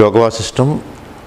యోగవాసిష్టం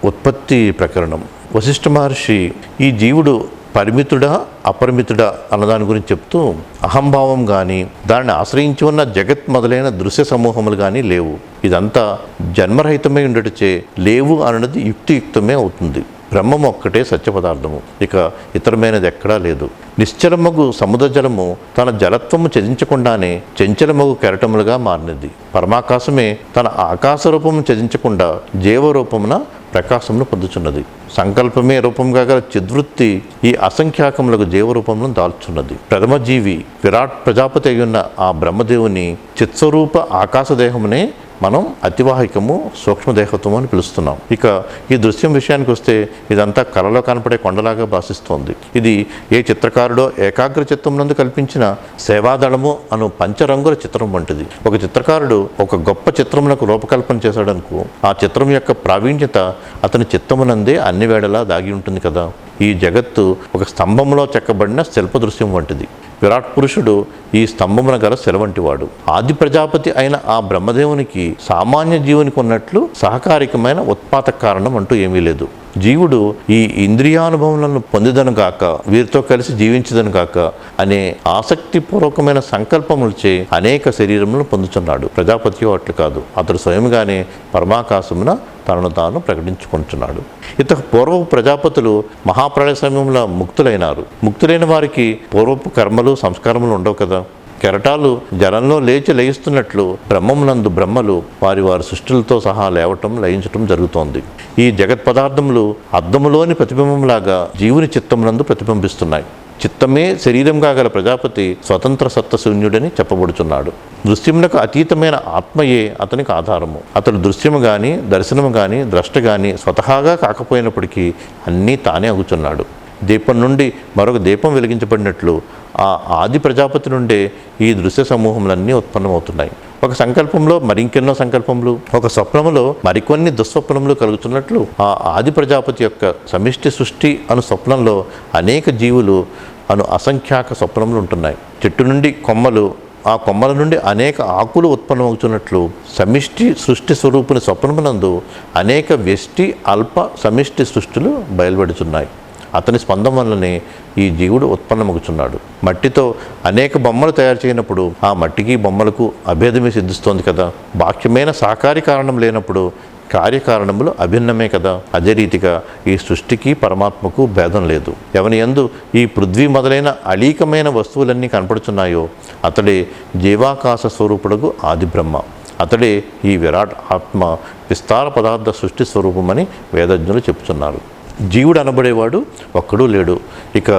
ఉత్పత్తి ప్రకరణం. వశిష్ఠ మహర్షి ఈ జీవుడు పరిమితుడా అపరిమితుడా అన్నదాని గురించి చెప్తూ అహంభావం కానీ దాన్ని ఆశ్రయించి ఉన్న జగత్ మొదలైన దృశ్య సమూహములు కానీ లేవు. ఇదంతా జన్మరహితమై ఉండటచే లేవు అన్నది యుక్తియుక్తమే అవుతుంది. బ్రహ్మం ఒక్కటే సత్యపదార్థము. ఇక ఇతరమైనది ఎక్కడా లేదు. నిశ్చలమగు సముద్ర జలము తన జలత్వము చెదించకుండానే చెంచలమగు కెరటములుగా మారినది. పరమాకాశమే తన ఆకాశ రూపము త్యజించకుండా జీవరూపమున ప్రకాశమును పొందుచున్నది. సంకల్పమే రూపంగా గల చిద్వృత్తి ఈ అసంఖ్యాకములకు జీవరూపమును దాల్చున్నది. ప్రథమ జీవి విరాట్ ప్రజాపతి అయ్యున్న ఆ బ్రహ్మదేవుని చిత్స్వరూప ఆకాశదేహమునే మనం అతివాహికము సూక్ష్మదేహత్వము అని పిలుస్తున్నాం. ఇక ఈ దృశ్యం విషయానికి వస్తే ఇదంతా కళలో కనపడే కొండలాగా భాషిస్తోంది. ఇది ఏ చిత్రకారుడో ఏకాగ్ర చిత్రమునందు కల్పించిన సేవాదళము అను పంచరంగుల చిత్రం వంటిది. ఒక చిత్రకారుడు ఒక గొప్ప చిత్రమునకు రూపకల్పన చేశాడనుకో ఆ చిత్రం యొక్క ప్రావీణ్యత అతని చిత్తమునందే అన్ని వేళలా దాగి ఉంటుంది కదా. ఈ జగత్తు ఒక స్తంభంలో చెక్కబడిన శిల్ప దృశ్యం వంటిది. విరాట్ పురుషుడు ఈ స్తంభమున గల సెలవంటివాడు ఆది ప్రజాపతి అయిన ఆ బ్రహ్మదేవునికి సామాన్య జీవునికి ఉన్నట్లు సహకారికమైన ఉత్పాత కారణం అంటూ ఏమీ లేదు. జీవుడు ఈ ఇంద్రియానుభవములను పొందిదను కాక వీరితో కలిసి జీవించదను కాక అనే ఆసక్తిపూర్వకమైన సంకల్పములచే అనేక శరీరములను పొందుతున్నాడు ప్రజాపతి అట్లు కాదు. అతడు స్వయంగానే పరమాకాశమున తనను తాను ప్రకటించుకుంటున్నాడు. ఇత పూర్వపు ప్రజాపతులు మహాప్రళయ సమయంలో ముక్తులైనారు. ముక్తులైన వారికి పూర్వపు కర్మలు సంస్కారములు ఉండవు కదా? కెరటాలు జలంలో లేచి లయిస్తున్నట్లు బ్రహ్మమునందు బ్రహ్మలు వారి వారి సృష్టిలతో సహా లేవటం లయించటం జరుగుతోంది. ఈ జగత్ పదార్థములు అద్దములోని ప్రతిబింబంలాగా జీవుని చిత్తమునందు ప్రతిబింబిస్తున్నాయి. చిత్తమే శరీరంగా గల ప్రజాపతి స్వతంత్ర సత్త శూన్యుడని చెప్పబడుచున్నాడు. దృశ్యములకు అతీతమైన ఆత్మయే అతనికి ఆధారము. అతడు దృశ్యము గాని దర్శనము గాని ద్రష్ట గాని స్వతహాగా కాకపోయినప్పటికీ అన్నీ తానే అగుచున్నాడు. దీపం నుండి మరొక దీపం వెలిగించబడినట్లు ఆ ఆది ప్రజాపతి నుండే ఈ దృశ్య సమూహములన్నీ ఉత్పన్నమవుతున్నాయి. ఒక సంకల్పంలో మరింకెన్నో సంకల్పములు ఒక స్వప్నములో మరికొన్ని దుస్వప్నములు కలుగుతున్నట్లు ఆ ఆది ప్రజాపతి యొక్క సమిష్టి సృష్టి అను స్వప్నంలో అనేక జీవులు అను అసంఖ్యాక స్వప్నములు ఉంటున్నాయి. చెట్టు నుండి కొమ్మలు ఆ కొమ్మల నుండి అనేక ఆకులు ఉత్పన్నమవుతున్నట్లు సమిష్టి సృష్టి స్వరూపుని స్వప్నమునందు అనేక వ్యష్టి అల్ప సమిష్టి సృష్టిలు బయలుపడుతున్నాయి అతని స్పందం వల్లనే ఈ జీవుడు ఉత్పన్నమగుచున్నాడు. మట్టితో అనేక బొమ్మలు తయారు చేయనప్పుడు ఆ మట్టికి బొమ్మలకు అభేదమే సిద్ధిస్తోంది కదా. బాక్యమైన సాకారి కారణం లేనప్పుడు కార్యకారణములు అభిన్నమే కదా. అదే రీతిగా ఈ సృష్టికి పరమాత్మకు భేదం లేదు. ఎవని ఎందు ఈ పృథ్వీ మొదలైన అలీకమైన వస్తువులన్నీ కనపడుచున్నాయో అతడే జీవాకాశ స్వరూపుడకు ఆది బ్రహ్మ అతడే ఈ విరాట్ ఆత్మ విస్తార పదార్థ సృష్టి స్వరూపమని వేదజ్ఞులు చెప్తున్నారు. జీవుడు అనబడేవాడు ఒక్కడూ లేడు. ఇక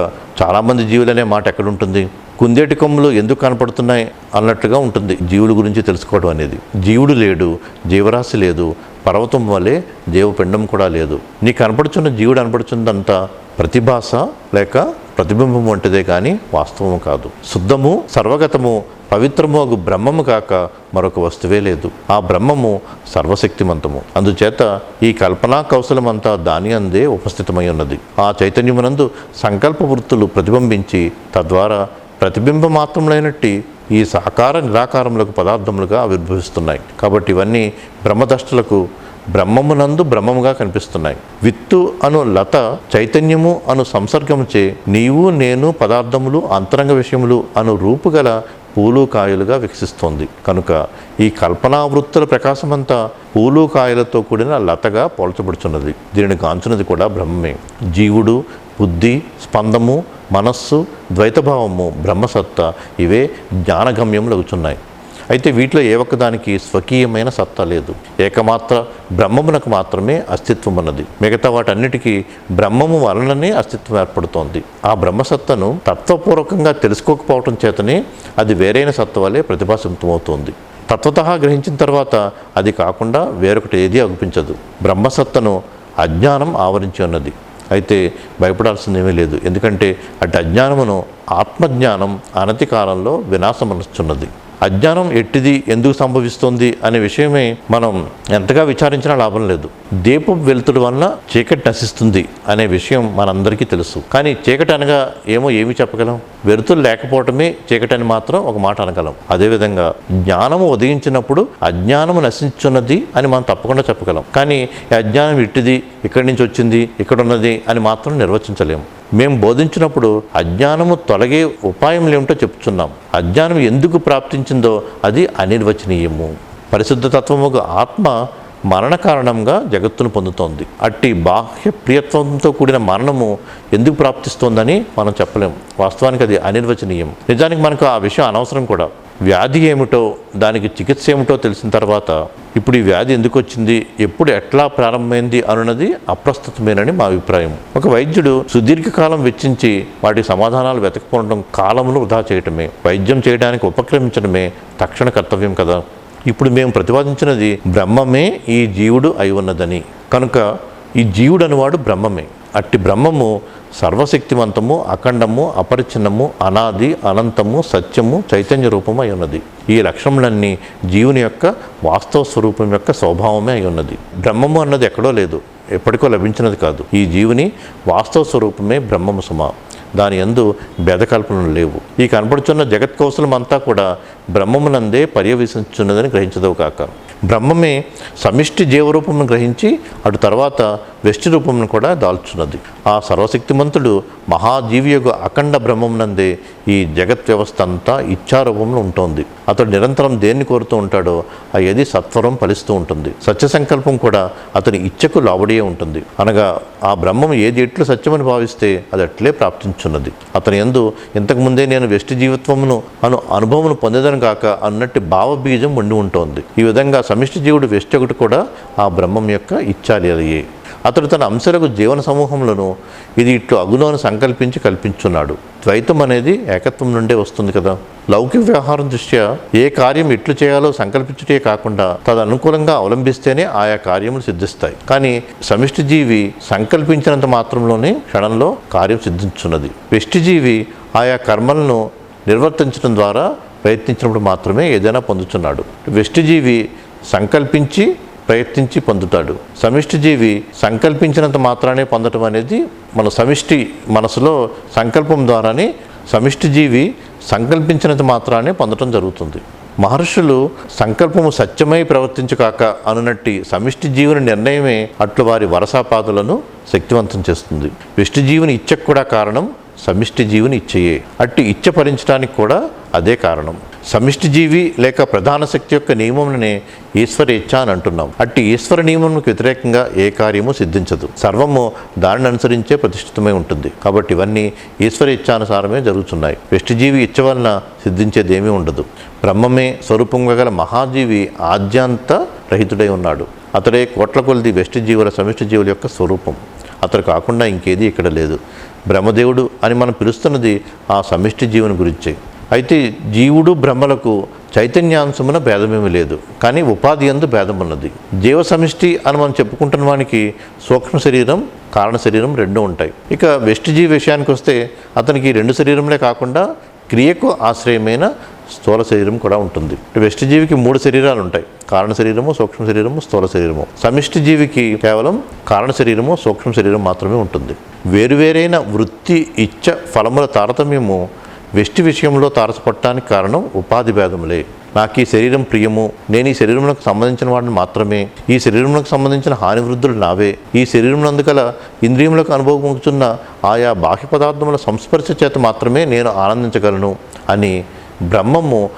చాలామంది జీవులనే మాట ఎక్కడుంటుంది? కుందేటి కొమ్ములు ఎందుకు కనపడుతున్నాయి అన్నట్టుగా ఉంటుంది జీవుడి గురించి తెలుసుకోవడం అనేది. జీవుడు లేడు జీవరాశి లేదు పర్వతం వలె జీవపిండం కూడా లేదు. నీ కనపడుచున్న జీవుడు కనపడుచుందంతా ప్రతిభాస లేక ప్రతిబింబం వంటిదే కానీ వాస్తవము కాదు. శుద్ధము సర్వగతము పవిత్రము అగు బ్రహ్మము కాక మరొక వస్తువే లేదు. ఆ బ్రహ్మము సర్వశక్తిమంతము. అందుచేత ఈ కల్పనా కౌశలమంతా దాని అందే ఉపస్థితమై ఉన్నది. ఆ చైతన్యమునందు సంకల్ప వృత్తులు ప్రతిబింబించి తద్వారా ప్రతిబింబ మాత్రములైనట్టి ఈ సాకార నిరాకారములకు పదార్థములుగా ఆవిర్భవిస్తున్నాయి. కాబట్టి ఇవన్నీ బ్రహ్మదష్టలకు బ్రహ్మమునందు బ్రహ్మముగా కనిపిస్తున్నాయి. విత్తు అను లత చైతన్యము అను సంసర్గముచే నీవు నేను పదార్థములు అంతరంగ విషయములు అను రూపుగల పూలు కాయలుగా వికసిస్తోంది. కనుక ఈ కల్పనా వృత్తుల ప్రకాశమంతా పూలు కాయలతో కూడిన లతగా పోల్చబడుచున్నది. దీనిని కాంచున్నది కూడా బ్రహ్మమే. జీవుడు బుద్ధి స్పందము మనస్సు ద్వైతభావము బ్రహ్మసత్త ఇవే జ్ఞానగమ్యములగుచున్నాయి. అయితే వీటిలో ఏ ఒక్కదానికి స్వకీయమైన సత్తా లేదు. ఏకమాత్ర బ్రహ్మమునకు మాత్రమే అస్తిత్వం ఉన్నది. మిగతా వాటన్నిటికీ బ్రహ్మము వలననే అస్తిత్వం ఏర్పడుతోంది. ఆ బ్రహ్మసత్తను తత్వపూర్వకంగా తెలుసుకోకపోవటం చేతనే అది వేరైన సత్త వలె ప్రతిభాసితమవుతోంది. తత్వత గ్రహించిన తర్వాత అది కాకుండా వేరొకటి ఏది అగుపించదు. బ్రహ్మసత్తను అజ్ఞానం ఆవరించి ఉన్నది. అయితే భయపడాల్సిందేమీ లేదు. ఎందుకంటే అటు అజ్ఞానమును ఆత్మజ్ఞానం అనతి కాలంలో వినాశమనుచున్నది అజ్ఞానం ఎట్టిది? ఎందుకు సంభవిస్తుంది? అనే విషయమే మనం ఎంతగా విచారించినా లాభం లేదు. దీపం వెలుతుడు వలన చీకటి నశిస్తుంది అనే విషయం మనందరికీ తెలుసు. కానీ చీకటి అనగా ఏమో ఏమి చెప్పగలం? వెలుతురు లేకపోవటమే చీకటి అని మాత్రం ఒక మాట అనగలం. అదేవిధంగా జ్ఞానము ఉదయించినప్పుడు అజ్ఞానము నశించున్నది అని మనం తప్పకుండా చెప్పగలం. కానీ అజ్ఞానం ఇట్టిది ఇక్కడి నుంచి వచ్చింది? ఇక్కడ ఉన్నది అని మాత్రం నిర్వచించలేము. మేము బోధించినప్పుడు అజ్ఞానము తొలగే ఉపాయములు ఏమిటో చెప్తున్నాం. అజ్ఞానం ఎందుకు ప్రాప్తించిందో అది అనిర్వచనీయము. పరిశుద్ధతత్వముగా ఆత్మ మరణ కారణంగా జగత్తును పొందుతోంది. అట్టి బాహ్య ప్రియత్వంతో కూడిన మరణము ఎందుకు ప్రాప్తిస్తోందని మనం చెప్పలేం. వాస్తవానికి అది అనిర్వచనీయం. నిజానికి మనకు ఆ విషయం అనవసరం కూడా. వ్యాధి ఏమిటో దానికి చికిత్స ఏమిటో తెలిసిన తర్వాత ఇప్పుడు ఈ వ్యాధి ఎందుకు వచ్చింది ఎప్పుడు ఎట్లా ప్రారంభమైంది అనున్నది అప్రస్తుతమేనని మా అభిప్రాయం. ఒక వైద్యుడు సుదీర్ఘకాలం వెచ్చించి వాటి సమాధానాలు వెతకపోవడం కాలమును వృధా చేయటమే వైద్యం చేయడానికి ఉపక్రమించడమే తక్షణ కర్తవ్యం కదా. ఇప్పుడు మేము ప్రతిపాదించినది బ్రహ్మమే ఈ జీవుడు అయి ఉన్నదని. కనుక ఈ జీవుడు అనువాడు బ్రహ్మమే. అట్టి బ్రహ్మము సర్వశక్తివంతము అఖండము అపరిచ్ఛిన్నము అనాది అనంతము సత్యము చైతన్య రూపము అయి ఉన్నది. ఈ లక్షణములన్నీ జీవుని యొక్క వాస్తవ స్వరూపం యొక్క స్వభావమే అయి ఉన్నది. బ్రహ్మము అన్నది ఎక్కడో లేదు ఎప్పటికో లభించినది కాదు. ఈ జీవుని వాస్తవ స్వరూపమే బ్రహ్మము సుమ. దాని యందు భేదకల్పనలు లేవు. ఈ కనపడుచున్న జగత్ కౌశలం అంతా కూడా బ్రహ్మమునందే పర్యవేశించున్నదని గ్రహించదవు కాక. బ్రహ్మమే సమిష్టి జీవరూపమును గ్రహించి అటు తర్వాత వెష్టి రూపమును కూడా దాల్చున్నది ఆ సర్వశక్తిమంతుడు మహాజీవి యొక్క అఖండ బ్రహ్మమునందే ఈ జగత్ వ్యవస్థ అంతా ఇచ్చారూపంలో ఉంటుంది. అతడు నిరంతరం దేన్ని కోరుతూ ఉంటాడో ఆ సత్వరం ఫలిస్తూ ఉంటుంది. సత్య సంకల్పం కూడా అతని ఇచ్చకు లోబడియే ఉంటుంది. అనగా ఆ బ్రహ్మం ఏది ఎట్లు సత్యమని భావిస్తే అది అట్లే ప్రాప్తించున్నది అతని ఎందు ఇంతకుముందే నేను వెష్టి జీవిత్వమును అను అనుభవమును పొందేదని కాక అన్నట్టు భావబీజం ఉండి ఉంటుంది. ఈ విధంగా సమిష్టి జీవుడు వెష్టి ఒకటి కూడా ఆ బ్రహ్మం యొక్క ఇచ్చాలి అది అతడు తన అంశాలకు జీవన సమూహములను ఇది ఇట్లు అగులోను సంకల్పించి కల్పించున్నాడు. ద్వైతం అనేది ఏకత్వం నుండే వస్తుంది కదా. లౌకిక వ్యవహారం దృష్ట్యా ఏ కార్యం ఎట్లు చేయాలో సంకల్పించుటే కాకుండా తదనుకూలంగా అవలంబిస్తేనే ఆయా కార్యములు సిద్ధిస్తాయి. కానీ సమిష్టి జీవి సంకల్పించినంత మాత్రంలోనే క్షణంలో కార్యం సిద్ధించున్నది. వెష్టి జీవి ఆయా కర్మలను నిర్వర్తించడం ద్వారా ప్రయత్నించినప్పుడు మాత్రమే ఏదైనా పొందుతున్నాడు వెష్టి జీవి సంకల్పించి ప్రయత్నించి పొందుతాడు. సమిష్టి జీవి సంకల్పించినంత మాత్రానే పొందటం అనేది మన సమిష్టి మనసులో సంకల్పం ద్వారానే సమిష్టి జీవి సంకల్పించినంత మాత్రానే పొందటం జరుగుతుంది. మహర్షులు సంకల్పము సత్యమై ప్రవర్తించుకాక అనునట్టి సమిష్టి జీవుని నిర్ణయమే అట్లు వారి వరసాపాదులను శక్తివంతం చేస్తుంది. విష్టి జీవుని ఇచ్చకు కూడా కారణం సమిష్టి జీవుని ఇచ్చయే. అట్టి ఇచ్చ భరించడానికి కూడా అదే కారణం. సమిష్టి జీవి లేక ప్రధాన శక్తి యొక్క నియమంనే ఈశ్వర ఇచ్చ అని అంటున్నాం. అట్టి ఈశ్వర నియమంకు వ్యతిరేకంగా ఏ కార్యము సిద్ధించదు. సర్వము దానిని అనుసరించే ప్రతిష్ఠితమై ఉంటుంది. కాబట్టి ఇవన్నీ ఈశ్వర ఇచ్చానుసారమే జరుగుతున్నాయి. వెష్టిజీవి ఇచ్చ వలన సిద్ధించేది ఏమీ ఉండదు. బ్రహ్మమే స్వరూపంగా గల మహాజీవి ఆద్యాంత రహితుడై ఉన్నాడు. అతడే కోట్ల కొలిది వెష్టి జీవుల సమిష్టి జీవుల యొక్క స్వరూపం. అతడు కాకుండా ఇంకేది ఇక్కడ లేదు. బ్రహ్మదేవుడు అని మనం పిలుస్తున్నది ఆ సమిష్టి జీవుని గురించే. అయితే జీవుడు బ్రహ్మలకు చైతన్యాంశమున భేదమేమీ లేదు. కానీ ఉపాధి ఎందు భేదం ఉన్నది జీవ సమిష్టి అని మనం చెప్పుకుంటున్న వానికి సూక్ష్మ శరీరం కారణ శరీరం రెండు ఉంటాయి. ఇక వెస్ట్ జీవి విషయానికి వస్తే అతనికి రెండు శరీరంలే కాకుండా క్రియకు ఆశ్రయమైన స్థూల శరీరం కూడా ఉంటుంది. వెస్ట్ జీవికి మూడు శరీరాలు ఉంటాయి. కారణ శరీరము సూక్ష్మ శరీరము స్థూల శరీరము. సమిష్టి జీవికి కేవలం కారణ శరీరము సూక్ష్మ శరీరం మాత్రమే ఉంటుంది. వేరువేరైన వృత్తి ఇచ్చ ఫలముల తారతమ్యము వెష్టి విషయంలో తారసపడటానికి కారణం ఉపాధి భేదములే. నాకు ఈ శరీరం ప్రియము. నేను ఈ శరీరములకు సంబంధించిన వాడిని మాత్రమే. ఈ శరీరములకు సంబంధించిన హాని వృద్ధులు నావే. ఈ శరీరమునందుకల ఇంద్రియములకు అనుభవించున్న ఆయా బాహ్య పదార్థముల సంస్పర్శ చేత మాత్రమే నేను ఆనందించగలను అని బ్రహ్మము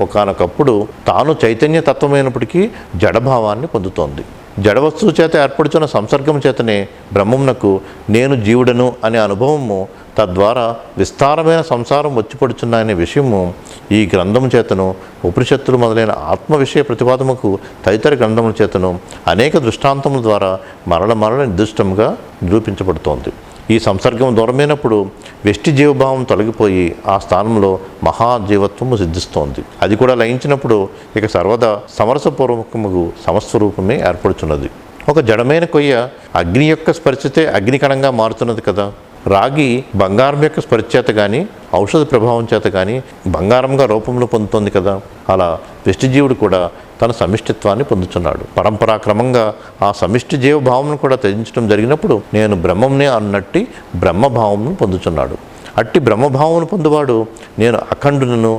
ఒకనొకప్పుడు తాను చైతన్య తత్వమైనప్పటికీ జడభావాన్ని పొందుతోంది. జడవస్తువు చేత ఏర్పడుచున్న సంసర్గం చేతనే బ్రహ్మమునకు నేను జీవుడను అనే అనుభవము తద్వారా విస్తారమైన సంసారం వచ్చిపడుచున్న అనే విషయము ఈ గ్రంథం చేతను ఉపనిషత్తులు మొదలైన ఆత్మ విషయ ప్రతిపాదముకు తదితర గ్రంథముల చేతను అనేక దృష్టాంతముల ద్వారా మరల మరల నిర్దిష్టంగా నిరూపించబడుతోంది. ఈ సంసర్గం దూరమైనప్పుడు వెష్టి జీవభావం తొలగిపోయి ఆ స్థానంలో మహాజీవత్వము సిద్ధిస్తోంది. అది కూడా లయించినప్పుడు ఇక సర్వదా సమరసపూర్వకముగు సమస్వరూపమే ఏర్పడుచున్నది. ఒక జడమైన కొయ్య అగ్ని యొక్క స్పర్శతే అగ్నికణంగా మారుతున్నది కదా. రాగి బంగారం యొక్క స్పరిచేత చేత కానీ ఔషధ ప్రభావం చేత కానీ బంగారంగా రూపంలో పొందుతుంది కదా. అలా వెష్టిజీవుడు కూడా తన సమిష్టిత్వాన్ని పొందుతున్నాడు పరంపరాక్రమంగా ఆ సమిష్టి జీవభావంను కూడా త్యజించడం జరిగినప్పుడు నేను బ్రహ్మంనే అన్నట్టి బ్రహ్మభావంను పొందుతున్నాడు అట్టి బ్రహ్మభావం పొందువాడు నేను అఖండునను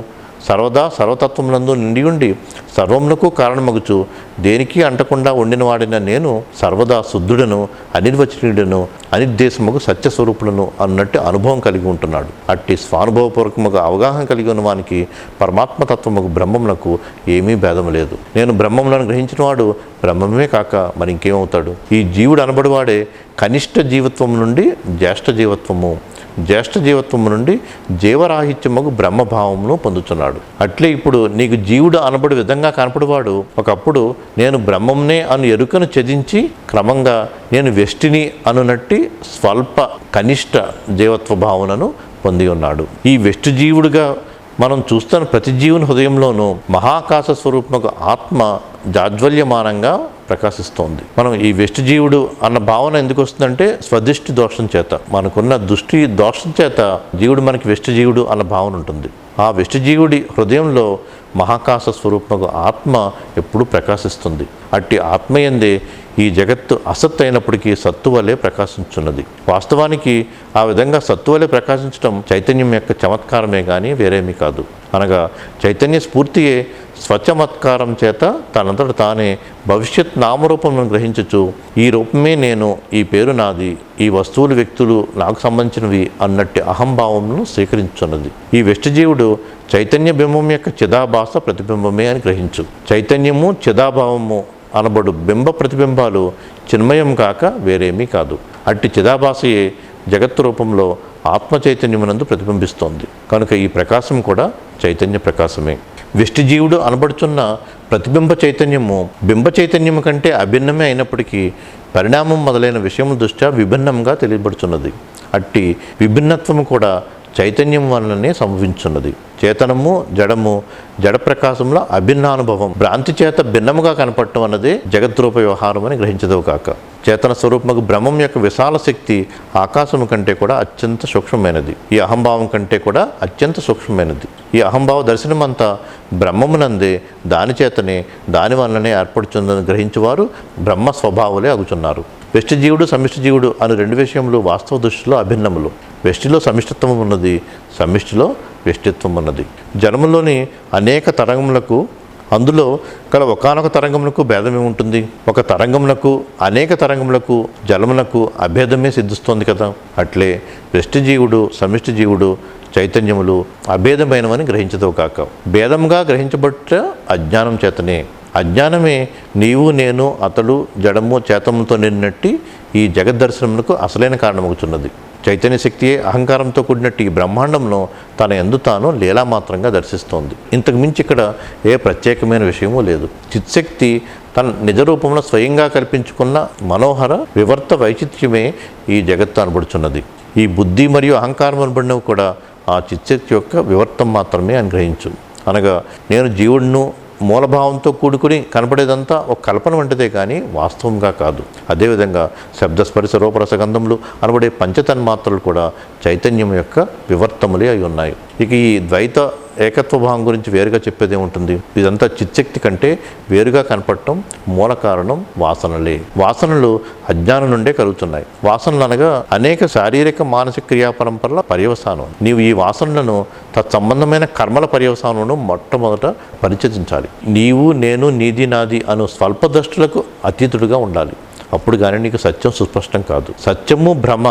సర్వదా సర్వతత్వములందు నిండి ఉండి సర్వమునకు కారణమగుచు. దేనికి అంటకుండా ఉండిన వాడిన నేను సర్వదా శుద్ధుడను అనిర్వచనీయుడను అనిర్దేశముకు సత్యస్వరూపులను అన్నట్టు అనుభవం కలిగి ఉంటున్నాడు. అట్టి స్వానుభవపూర్వకముగా అవగాహన కలిగి ఉన్న వానికి పరమాత్మతత్వముకు బ్రహ్మమునకు ఏమీ భేదం లేదు. నేను బ్రహ్మములను గ్రహించిన వాడు బ్రహ్మమే కాక మరి ఇంకేమవుతాడు ఈ జీవుడు అనబడివాడే కనిష్ట జీవత్వం నుండి జ్యేష్ఠ జీవత్వము. జ్యేష్ఠ జీవత్వము నుండి జీవరాహిత్యముకు బ్రహ్మభావమును పొందుతున్నాడు అట్లే ఇప్పుడు నీకు జీవుడు అనబడి విధంగా కనపడివాడు. ఒకప్పుడు నేను బ్రహ్మంనే అను ఎరుకను ఛదించి క్రమంగా నేను వెష్టిని అనునట్టి స్వల్ప కనిష్ట జీవత్వ భావనను పొంది ఉన్నాడు. ఈ వెష్టి జీవుడిగా మనం చూస్తున్న ప్రతి జీవుని హృదయంలోనూ మహాకాశ స్వరూపముకు ఆత్మ జాజ్వల్యమానంగా ప్రకాశిస్తోంది. మనం ఈ వెస్ట్ జీవుడు అన్న భావన ఎందుకు వస్తుందంటే స్వదిష్టి దోషం చేత. మనకున్న దృష్టి దోషం చేత జీవుడు మనకి వెస్ట్ జీవుడు అన్న భావన ఉంటుంది. ఆ వెస్ట్ జీవుడి హృదయంలో మహాకాశ స్వరూపముకు ఆత్మ ఎప్పుడూ ప్రకాశిస్తుంది. అట్టి ఆత్మయందే ఈ జగత్తు అసత్ అయినప్పటికీ సత్తువలే ప్రకాశించున్నది. వాస్తవానికి ఆ విధంగా సత్తువలే ప్రకాశించడం చైతన్యం యొక్క చమత్కారమే కానీ వేరేమీ కాదు. అనగా చైతన్య స్ఫూర్తియే స్వచమత్కారం చేత తనంతట తానే భవిష్యత్ నామరూపమును గ్రహించచ్చు ఈ రూపమే నేను ఈ పేరు నాది ఈ వస్తువులు వ్యక్తులు నాకు సంబంధించినవి అన్నట్టు అహంభావమును స్వీకరించున్నది ఈ వెష్టజీవుడు చైతన్య బింబం యొక్క చిదాభాస ప్రతిబింబమే అని గ్రహించు. చైతన్యము చిదాభావము అనబడు బింబ ప్రతిబింబాలు చిన్మయం కాక వేరేమీ కాదు. అట్టి చిదాభాసయే జగత్ రూపంలో ఆత్మ చైతన్యమునందు ప్రతిబింబిస్తోంది. కనుక ఈ ప్రకాశం కూడా చైతన్య ప్రకాశమే. విష్టిజీవుడు అనబడుచున్న ప్రతిబింబ చైతన్యము బింబ చైతన్యము కంటే అభిన్నమే అయినప్పటికీ పరిణామం మొదలైన విషయం దృష్ట్యా విభిన్నంగా తెలియబడుచున్నది. అట్టి విభిన్నత్వము కూడా చైతన్యం వలననే సంభవించున్నది. చేతనము జడము జడ ప్రకాశంలో అభిన్నానుభవం. భ్రాంతి చేత భిన్నముగా కనపడటం అన్నదే జగద్రూప వ్యవహారం అని గ్రహించదవు కాక. చేతన స్వరూపముకు బ్రహ్మం యొక్క విశాల శక్తి ఆకాశము కంటే కూడా అత్యంత సూక్ష్మమైనది. ఈ అహంభావం కంటే కూడా అత్యంత సూక్ష్మమైనది. ఈ అహంభావ దర్శనమంతా బ్రహ్మమునందే దాని చేతనే దాని వలననే ఏర్పడుచుందని గ్రహించేవారు బ్రహ్మ స్వభావులే అగుచున్నారు. సమిష్టి జీవుడు అను రెండు విషయములు వాస్తవ దృష్టిలో అభిన్నములు. వెష్టిలో సమిష్టిత్వం ఉన్నది సమిష్టిలో వ్యష్టిత్వం ఉన్నది. జన్మలోని అనేక తరంగములకు అందులో గల ఒకనొక తరంగములకు భేదమే ఉంటుంది? ఒక తరంగములకు అనేక తరంగములకు జలములకు అభేదమే సిద్ధిస్తోంది కదా? అట్లే వెష్టిజీవుడు సమిష్టి జీవుడు చైతన్యములు అభేదమైనవని గ్రహించదు కాక. భేదంగా గ్రహించబట్ట అజ్ఞానం చేతనే. అజ్ఞానమే నీవు నేను అతడు జడము చేతములతో నిన్నట్టి ఈ జగద్దర్శనములకు అసలైన కారణమవుతున్నది చైతన్య శక్తియే అహంకారంతో కూడినట్టు ఈ బ్రహ్మాండంలో తన ఎందు తాను లీలామాత్రంగా దర్శిస్తోంది. ఇంతకు మించి ఇక్కడ ఏ ప్రత్యేకమైన విషయమూ లేదు. చిత్శక్తి తన నిజ రూపంలో స్వయంగా కల్పించుకున్న మనోహర వివర్త వైచిత్ర్యమే ఈ జగత్తు అనబడుచున్నది ఈ బుద్ధి మరియు అహంకారం అనబడినవి కూడా ఆ చిత్శక్తి యొక్క వివర్తం మాత్రమే అనుగ్రహించు. అనగా నేను జీవుడును మూలభావంతో కూడుకుని కనపడేదంతా ఒక కల్పన వంటిదే కానీ వాస్తవంగా కాదు. అదేవిధంగా శబ్దస్పరిశ రూపరసగంధములు అనబడే పంచతన్మాత్రలు కూడా చైతన్యం యొక్క వివర్తములే అయి ఉన్నాయి. ఇక ఈ ద్వైత ఏకత్వ భావం గురించి వేరుగా చెప్పేది ఉంటుంది ఇదంతా చిత్శక్తి కంటే వేరుగా కనపడటం మూల కారణం వాసనలే. వాసనలు అజ్ఞానం నుండే కలుగుతున్నాయి. వాసనలు అనగా అనేక శారీరక మానసిక క్రియా పరంపరల పర్యవసానం. నీవు ఈ వాసనలను తత్సంబంధమైన కర్మల పర్యవసానమును మొట్టమొదట పరిచయించాలి నీవు నేను నీది నాది అను స్వల్పదృష్టులకు అతీతుడుగా ఉండాలి. అప్పుడు కానీ నీకు సత్యం సుస్పష్టం కాదు. సత్యము భ్రమ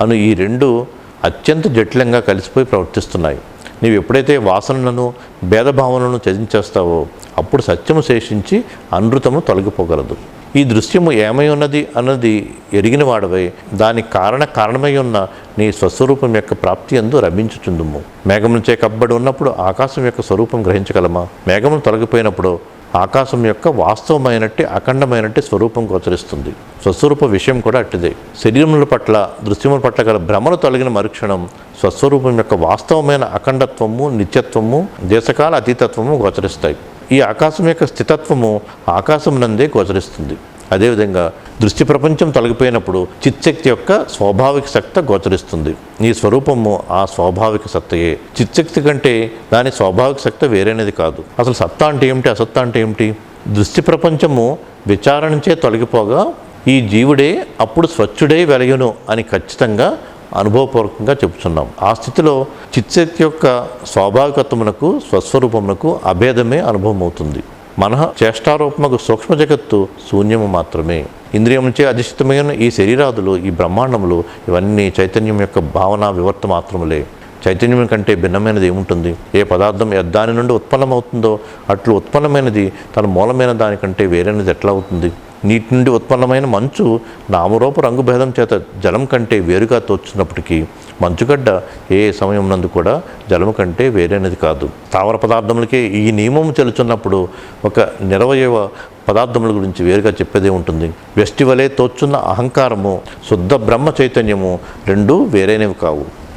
అను ఈ రెండు అత్యంత జటిలంగా కలిసిపోయి ప్రవర్తిస్తున్నాయి. నీవు ఎప్పుడైతే వాసనలను భేదభావనలను త్యజించేస్తావో అప్పుడు సత్యము శేషించి అనృతము తొలగిపోగలదు. ఈ దృశ్యము ఏమై ఉన్నది అన్నది ఎరిగిన వాడవై దానికి కారణ కారణమై ఉన్న నీ స్వస్వరూపం యొక్క ప్రాప్తి అందు రమించుచుందుము మేఘములచే కబ్బడి ఉన్నప్పుడు ఆకాశం యొక్క స్వరూపం గ్రహించగలమా? మేఘములు తొలగిపోయినప్పుడు ఆకాశం యొక్క వాస్తవమైనట్టి అఖండమైనట్టి స్వరూపం గోచరిస్తుంది. స్వస్వరూప విషయం కూడా అట్టిదే. శరీరముల పట్ల దృశ్యముల పట్ల గల భ్రమలు తొలగిన మరుక్షణం స్వస్వరూపం యొక్క వాస్తవమైన అఖండత్వము నిత్యత్వము దేశకాల అతీతత్వము గోచరిస్తాయి. ఈ ఆకాశం యొక్క స్థితత్వము ఆకాశం నందే గోచరిస్తుంది. అదేవిధంగా దృష్టి ప్రపంచం తొలగిపోయినప్పుడు చిత్శక్తి యొక్క స్వాభావిక సత్త గోచరిస్తుంది. ఈ స్వరూపము ఆ స్వాభావిక సత్తయే చిత్శక్తి కంటే దాని స్వాభావిక సత్త వేరేనది కాదు. అసలు సత్తా అంటే ఏమిటి? అసత్తా అంటే ఏమిటి? దృష్టి ప్రపంచము విచారణచే తొలగిపోగా ఈ జీవుడే అప్పుడు స్వచ్ఛుడే వెలయును అని ఖచ్చితంగా అనుభవపూర్వకంగా చెబుతున్నాం. ఆ స్థితిలో చిత్శక్తి యొక్క స్వాభావికత్వమునకు స్వస్వరూపమునకు అభేదమే అనుభవం అవుతుంది మన చేష్టారూపముకు సూక్ష్మ జగత్తు శూన్యము మాత్రమే. ఇంద్రియముంచే అధిష్ఠితమైన ఈ శరీరాదులు ఈ బ్రహ్మాండములు ఇవన్నీ చైతన్యం యొక్క భావన వివర్త మాత్రములే. చైతన్యం కంటే భిన్నమైనది ఏముంటుంది? ఏ పదార్థం దాని నుండి ఉత్పన్నమవుతుందో అట్లు ఉత్పన్నమైనది తన మూలమైన దానికంటే వేరైనది ఎట్లా అవుతుంది నీటి నుండి ఉత్పన్నమైన మంచు నామరూప రంగు భేదం చేత జలం కంటే వేరుగా తోచినప్పటికీ మంచుగడ్డ ఏ సమయం నందు కూడా జలము కంటే వేరైనది కాదు. స్థావర పదార్థములకే ఈ నియమం చెల్లుచున్నప్పుడు ఒక నిరవయవ పదార్థముల గురించి వేరుగా చెప్పేదే ఉంటుంది. వెస్టివలే తోచున్న అహంకారము శుద్ధ బ్రహ్మ చైతన్యము రెండూ వేరైనవి కావు.